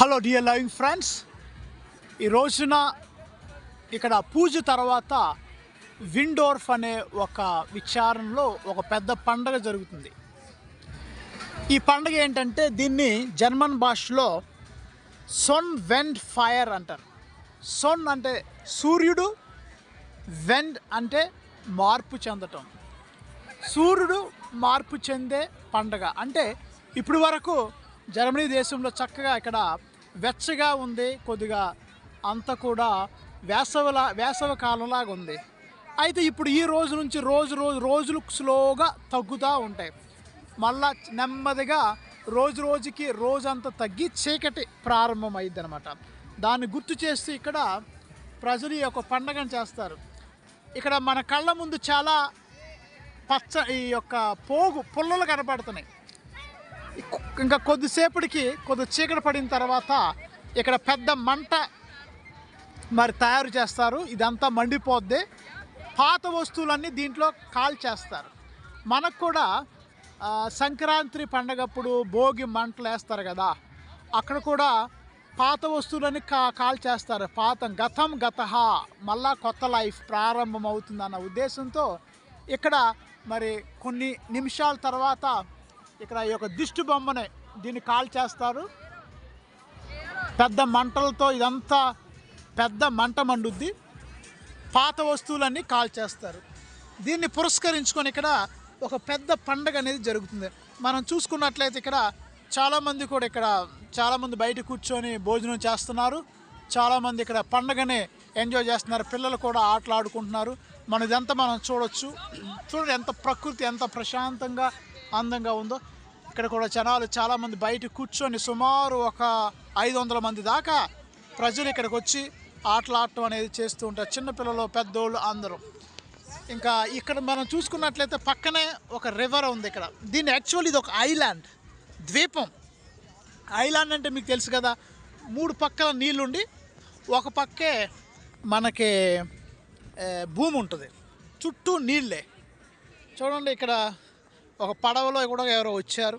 Hello dear loving friends ఈ రోజున ఇక్కడ పూజ తర్వాత విండోర్ఫ్ అనే ఒక విచారణలో ఒక పెద్ద పండగ జరుగుతుంది. ఈ పండగ ఏంటంటే దీన్ని జర్మన్ భాషలో సొన్ వెండ్ ఫైర్ అంటారు. సొన్ అంటే సూర్యుడు వెండ్ అంటే మార్పు చెందటం. సూర్యుడు మార్పు చెందే పండగ. అంటే ఇప్పటి వరకు జర్మనీ దేశంలో చక్కగా ఇక్కడ వెచ్చగా ఉంది కొద్దిగా అంత కూడా వేసవిలా వేసవి కాలంలాగా ఉంది. అయితే ఇప్పుడు ఈ రోజు నుంచి రోజు రోజు రోజులు స్లోగా తగ్గుతూ ఉంటాయి. మళ్ళా నెమ్మదిగా రోజు రోజుకి రోజంతా తగ్గి చీకటి ప్రారంభమైద్ది అనమాట దాన్ని గుర్తు చేస్తూ ఇక్కడ ప్రజలు ఈ యొక్క పండగను చేస్తారు. ఇక్కడ మన కళ్ళ ముందు చాలా పచ్చ ఈ యొక్క పోగు పుల్లలు కనపడుతున్నాయి. ఇంకా కొద్దిసేపటికి కొద్ది చీకటి పడిన తర్వాత ఇక్కడ పెద్ద మంట మరి తయారు చేస్తారు. ఇదంతా మండిపోద్ది. పాత వస్తువులన్నీ దీంట్లో కాల్ చేస్తారు. మనకు కూడా సంక్రాంతి పండగప్పుడు భోగి మంటలు వేస్తారు కదా అక్కడ కూడా పాత వస్తువులన్నీ కా కాల్ చేస్తారు. పాత గతం గత మళ్ళా కొత్త లైఫ్ ప్రారంభం అవుతుందన్న ఉద్దేశంతో ఇక్కడ మరి కొన్ని నిమిషాల తర్వాత ఇక్కడ ఈ యొక్క దిష్టి బొమ్మనే దీన్ని కాల్ చేస్తారు పెద్ద మంటలతో ఇదంతా పెద్ద మంట మండుద్ది. పాత వస్తువులన్నీ కాల్ చేస్తారు దీన్ని పురస్కరించుకొని ఇక్కడ ఒక పెద్ద పండగ అనేది జరుగుతుంది. మనం చూసుకున్నట్లయితే ఇక్కడ చాలామంది కూడా ఇక్కడ చాలామంది బయట కూర్చొని భోజనం చేస్తున్నారు. చాలామంది ఇక్కడ పండగనే ఎంజాయ్ చేస్తున్నారు. పిల్లలు కూడా ఆటలు ఆడుకుంటున్నారు. మన ఇదంతా మనం చూడొచ్చు. చూడండి ఎంత ప్రకృతి ఎంత ప్రశాంతంగా అందంగా ఉందో. ఇక్కడ కూడా జనాలు చాలామంది బయట కూర్చొని సుమారు ఒక ఐదు వందల మంది దాకా ప్రజలు ఇక్కడికి వచ్చి ఆటలు ఆడటం అనేది చేస్తూ ఉంటారు. చిన్నపిల్లలు పెద్దోళ్ళు అందరూ. ఇంకా ఇక్కడ మనం చూసుకున్నట్లయితే పక్కనే ఒక రివర్ ఉంది ఇక్కడ. దీన్ని యాక్చువల్లీ ఇది ఒక ఐలాండ్ ద్వీపం. ఐలాండ్ అంటే మీకు తెలుసు కదా మూడు పక్కల నీళ్ళుండి ఒక పక్కే మనకి భూమి ఉంటుంది. చుట్టూ నీళ్ళే చూడండి ఇక్కడ ఒక పడవలో కూడా ఎవరో వచ్చారు.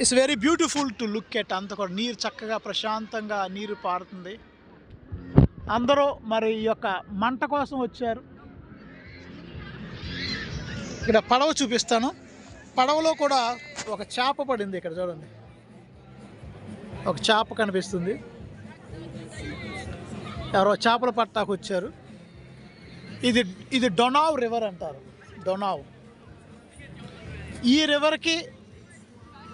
It's very beautiful to look at అంత కూడా నీరు చక్కగా ప్రశాంతంగా నీరు పారుతుంది. అందరూ మరి ఈ యొక్క మంట కోసం వచ్చారు. ఇక్కడ పడవ చూపిస్తాను. పడవలో కూడా ఒక చేప పడింది ఇక్కడ చూడండి. ఒక చేప కనిపిస్తుంది. ఎవరో చేపలు పట్టాకు వచ్చారు. ఇది ఇది డొనావ్ రివర్ అంటారు. డొనావ్. ఈ రివర్కి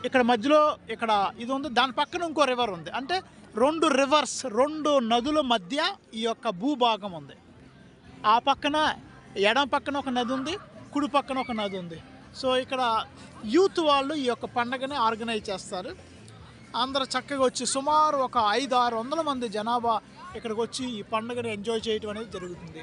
ఇక్కడ మధ్యలో ఇక్కడ ఇది ఉంది దాని పక్కన ఇంకో రివర్ ఉంది. అంటే రెండు రివర్స్ రెండు నదుల మధ్య ఈ యొక్క భూభాగం ఉంది. ఆ పక్కన ఎడం పక్కన ఒక నది ఉంది కుడి పక్కన ఒక నది ఉంది. సో ఇక్కడ యూత్ వాళ్ళు ఈ యొక్క పండగని ఆర్గనైజ్ చేస్తారు. అందరూ చక్కగా వచ్చి సుమారు ఒక ఐదు ఆరు వందల మంది జనాభా ఇక్కడికి వచ్చి ఈ పండుగను ఎంజాయ్ చేయటం అనేది జరుగుతుంది.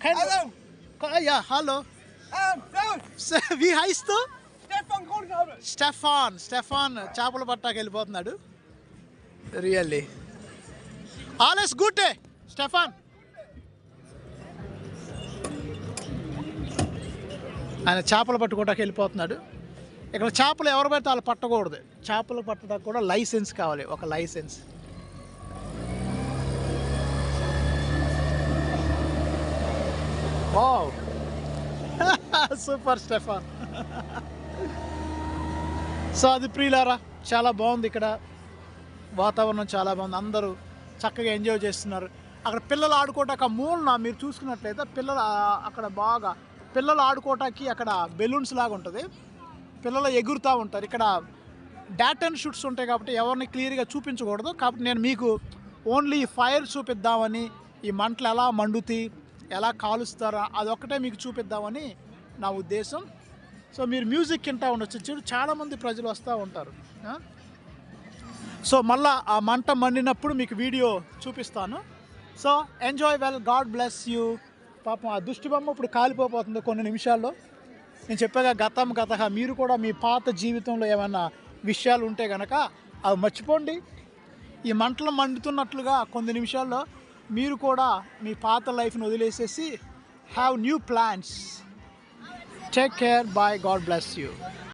Kein Hallo. Ah, ja, hallo. Ähm, servus. Wie heißt du? Stefan Grundhaber. Stefan Stefan చేపల పట్టాకి వెళ్ళిపోతున్నాడు రియల్లీ ఆలెస్ గుడ్ స్టెఫాన్ ఆయన చేపలు పట్టుకోవటానికి వెళ్ళిపోతున్నాడు ఇక్కడ చేపలు ఎవరు పడితే వాళ్ళు పట్టకూడదు చేపలు పట్టడానికి కూడా లైసెన్స్ కావాలి ఒక licence wow super Stefan so అది ప్రియులారా చాలా బాగుంది ఇక్కడ. వాతావరణం చాలా బాగుంది. అందరూ చక్కగా ఎంజాయ్ చేస్తున్నారు. అక్కడ పిల్లలు ఆడుకోవటానికి ఆ మూలన మీరు చూసుకున్నట్లయితే పిల్లలు అక్కడ బాగా పిల్లలు ఆడుకోవటానికి అక్కడ బెలూన్స్ లాగా ఉంటుంది. పిల్లలు ఎగురుతూ ఉంటారు. ఇక్కడ డాట్ అండ్ షూట్స్ ఉంటాయి కాబట్టి ఎవరిని క్లియర్గా చూపించకూడదు. కాబట్టి నేను మీకు ఓన్లీ ఫైర్ చూపిద్దామని ఈ మంటలు ఎలా మండుతాయి ఎలా కాలుస్తారా అదొక్కటే మీకు చూపిద్దామని నా ఉద్దేశం. సో మీరు మ్యూజిక్ వింటా ఉండొచ్చు. చూడు చాలామంది ప్రజలు వస్తూ ఉంటారు. సో మళ్ళా ఆ మంట మండినప్పుడు మీకు వీడియో చూపిస్తాను. So enjoy well God bless you పాపం ఆ దుష్టి బొమ్మ ఇప్పుడు కాలిపోతుంది కొన్ని నిమిషాల్లో. నేను చెప్పాగా గతం గత మీరు కూడా మీ పాత జీవితంలో ఏమైనా విషయాలు ఉంటే కనుక అవి మర్చిపోండి. ఈ మంటలు మండుతున్నట్లుగా కొన్ని నిమిషాల్లో మీరు కూడా మీ పాత లైఫ్ని వదిలేసేసి have new plans. Take care bye God bless you